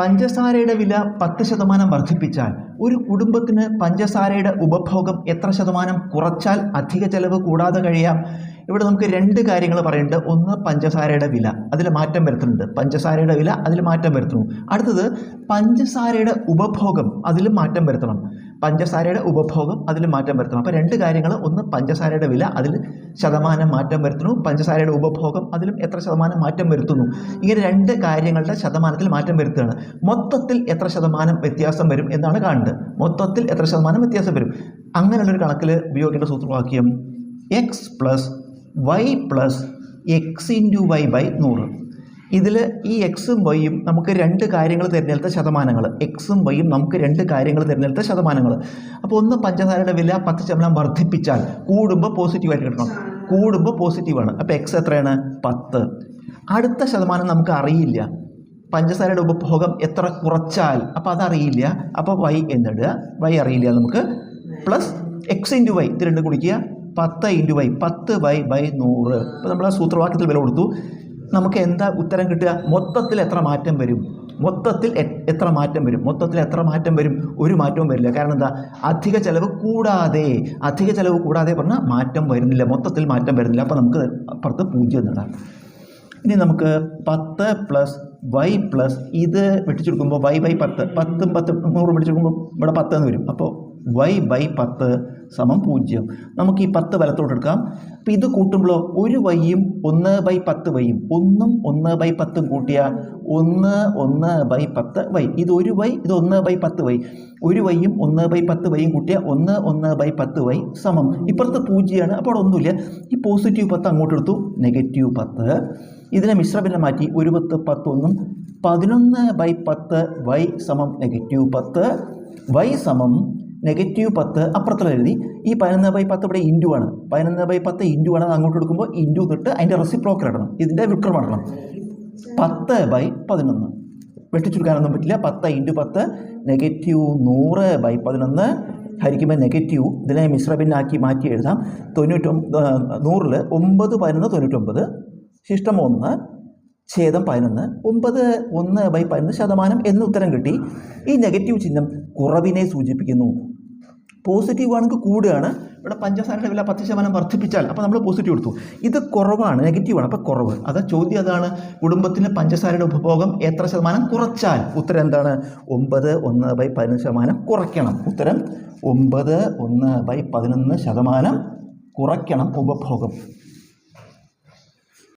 പഞ്ചസാരയുടെ വില പത്ത് ശതമാനം വർദ്ധിപ്പിച്ചാൽ ഒരു കുടുംബത്തിന് പഞ്ചസാരയുടെ ഉപഭോഗം എത്ര ശതമാനം കുറച്ചാൽ അധിക ചെലവ് കൂടാതെ കഴിയാം? ഇവിടെ നമുക്ക് രണ്ട് കാര്യങ്ങൾ പറയുന്നുണ്ട് ഒന്ന് പഞ്ചസാരയുടെ വില അതിൽ മാറ്റം വരുത്തുന്നുണ്ട്. പഞ്ചസാരയുടെ വില അതിൽ മാറ്റം വരുത്തുന്നു. അടുത്തത് പഞ്ചസാരയുടെ ഉപഭോഗം അതിൽ മാറ്റം വരുത്തണം. പഞ്ചസാരയുടെ ഉപഭോഗം അതിൽ മാറ്റം വരുത്തണം. അപ്പോൾ രണ്ട് കാര്യങ്ങൾ ഒന്ന് പഞ്ചസാരയുടെ വില അതിൽ ശതമാനം മാറ്റം വരുത്തുന്നു. പഞ്ചസാരയുടെ ഉപഭോഗം അതിലും എത്ര ശതമാനം മാറ്റം വരുത്തുന്നു. ഇങ്ങനെ രണ്ട് കാര്യങ്ങളുടെ ശതമാനത്തിൽ മാറ്റം വരുത്തുകയാണ്. മൊത്തത്തിൽ എത്ര ശതമാനം വ്യത്യാസം വരും എന്നാണ് കാണുന്നത് മൊത്തത്തിൽ എത്ര ശതമാനം വ്യത്യാസം വരും? അങ്ങനെയുള്ളൊരു കണക്കിൽ ഉപയോഗിക്കേണ്ട സൂത്രവാക്യം x plus y plus x into y by നൂറ്. ഇതിൽ ഈ എക്സും വൈയും നമുക്ക് രണ്ട് കാര്യങ്ങൾ തിരഞ്ഞെടുത്ത ശതമാനങ്ങൾ എക്സും വൈയും നമുക്ക് രണ്ട് കാര്യങ്ങൾ തിരഞ്ഞെടുത്ത ശതമാനങ്ങൾ അപ്പോൾ ഒന്ന് പഞ്ചസാരയുടെ വില പത്ത് ശതമാനം വർദ്ധിപ്പിച്ചാൽ കൂടുമ്പോൾ പോസിറ്റീവായിട്ട് കിട്ടണം. കൂടുമ്പോൾ പോസിറ്റീവാണ് അപ്പോൾ എക്സ് എത്രയാണ്? പത്ത്. അടുത്ത ശതമാനം നമുക്ക് അറിയില്ല. പഞ്ചസാരയുടെ ഉപഭോഗം എത്ര കുറച്ചാൽ അപ്പോൾ അതറിയില്ല. അപ്പോൾ വൈ എന്നിടുക. വൈ അറിയില്ല നമുക്ക്. പ്ലസ് എക്സ് ഇന്റു വൈ ഇത് രണ്ടും കുടിക്കുക പത്ത് ഇന്റു വൈ പത്ത് വൈ ബൈ നൂറ്. ഇപ്പോൾ നമ്മൾ ആ സൂത്രവാക്യത്തിൽ വില കൊടുത്തു. നമുക്ക് എന്താ ഉത്തരം കിട്ടുക? മൊത്തത്തിൽ എത്ര മാറ്റം വരും? മൊത്തത്തിൽ എത്ര മാറ്റം വരും? മൊത്തത്തിൽ എത്ര മാറ്റം വരും? ഒരു മാറ്റവും വരില്ല. കാരണം എന്താ? അധിക ചിലവ് കൂടാതെ അധിക ചിലവ് കൂടാതെ പറഞ്ഞാൽ മാറ്റം വരുന്നില്ല. മൊത്തത്തിൽ മാറ്റം വരുന്നില്ല. അപ്പോൾ നമുക്ക് അപ്പുറത്ത് പൂജ്യം എന്നിടാം ഇനി നമുക്ക് പത്ത് പ്ലസ് വൈ പ്ലസ് ഇത് വെട്ടിച്ചെടുക്കുമ്പോൾ വൈ ബൈ പത്ത്. പത്തും പത്ത് നൂറ് വെട്ടിച്ചെടുക്കുമ്പോൾ ഇവിടെ പത്ത് എന്ന് വരും. അപ്പോൾ വൈ ബൈ പത്ത് സമം പൂജ്യം. നമുക്ക് ഈ പത്ത് വലത്തോട്ട് എടുക്കാം. അപ്പോൾ ഇത് കൂട്ടുമ്പോൾ ഒരു വൈയും ഒന്ന് ബൈ പത്ത് വൈയും ഒന്നും ഒന്ന് ബൈ പത്തും കൂട്ടിയാൽ ഒന്ന് ഒന്ന് ബൈ പത്ത് വൈ ഇത് ഒരു വൈ ഇത് ഒന്ന് ബൈ പത്ത് വൈ ഒരു വൈയും ഒന്ന് ബൈ പത്ത് വൈയും കൂട്ടിയാൽ ഒന്ന് ഒന്ന് ബൈ പത്ത് വൈ സമം. ഇപ്പുറത്ത് പൂജ്യമാണ് അപ്പോൾ അവിടെ ഒന്നുമില്ല. ഈ പോസിറ്റീവ് പത്ത് അങ്ങോട്ട് എടുത്തു. നെഗറ്റീവ് പത്ത്. ഇതിനെ മിശ്രഭിന്നം മാറ്റി ഒരു പത്ത് പത്തൊന്നും പതിനൊന്ന് ബൈ പത്ത് വൈ സമം നെഗറ്റീവ് പത്ത് വൈ സമം നെഗറ്റീവ് പത്ത് അപ്പുറത്തുള്ള എഴുതി ഈ പതിനൊന്ന് ബൈ പത്ത് ഇവിടെ ഇന്റു ആണ്. പതിനൊന്ന് ബൈ പത്ത് ഇന്റു ആണ് അങ്ങോട്ട് എടുക്കുമ്പോൾ ഇന്റു തൊട്ട് അതിന്റെ റെസിപ്രോക്കൽ ഇടണം. ഇതിന്റെ വിക്രം ഇടണം പത്ത് ബൈ പതിനൊന്ന്. വെട്ടിച്ചുരുക്കാനൊന്നും പറ്റില്ല. പത്ത് ഇന്റു പത്ത് നെഗറ്റീവ് നൂറ് ബൈ പതിനൊന്ന് ഹരിക്കുമ്പോൾ നെഗറ്റീവ് ഇതിനെ മിശ്രഭിന്നാക്കി മാറ്റി എഴുതാം. തൊണ്ണൂറ്റൊമ്പത് നൂറിൽ ഒമ്പത് പതിനൊന്ന് തൊണ്ണൂറ്റൊമ്പത്. ശിഷ്ടം ഒന്ന് ഛേദം പതിനൊന്ന്. ഒമ്പത് ഒന്ന് ബൈ പതിനൊന്ന് ശതമാനം എന്ന് ഉത്തരം കിട്ടി. ഈ നെഗറ്റീവ് ചിഹ്നം കുറവിനെ സൂചിപ്പിക്കുന്നു. പോസിറ്റീവ് ആണെങ്കിൽ കൂടുകയാണ്. ഇവിടെ പഞ്ചസാരയുടെ വില പത്ത് ശതമാനം വർദ്ധിപ്പിച്ചാൽ അപ്പോൾ നമ്മൾ പോസിറ്റീവ് എടുത്തു. ഇത് കുറവാണ് നെഗറ്റീവാണ് അപ്പോൾ കുറവ്. അത് ചോദ്യം അതാണ്. കുടുംബത്തിന് പഞ്ചസാരയുടെ ഉപഭോഗം എത്ര ശതമാനം കുറച്ചാൽ? ഉത്തരം എന്താണ്? ഒമ്പത് ഒന്ന് ബൈ പതിനൊന്ന് ശതമാനം കുറയ്ക്കണം. ഉത്തരം ഒമ്പത് ഒന്ന് ബൈ പതിനൊന്ന് ശതമാനം കുറയ്ക്കണം ഉപഭോഗം.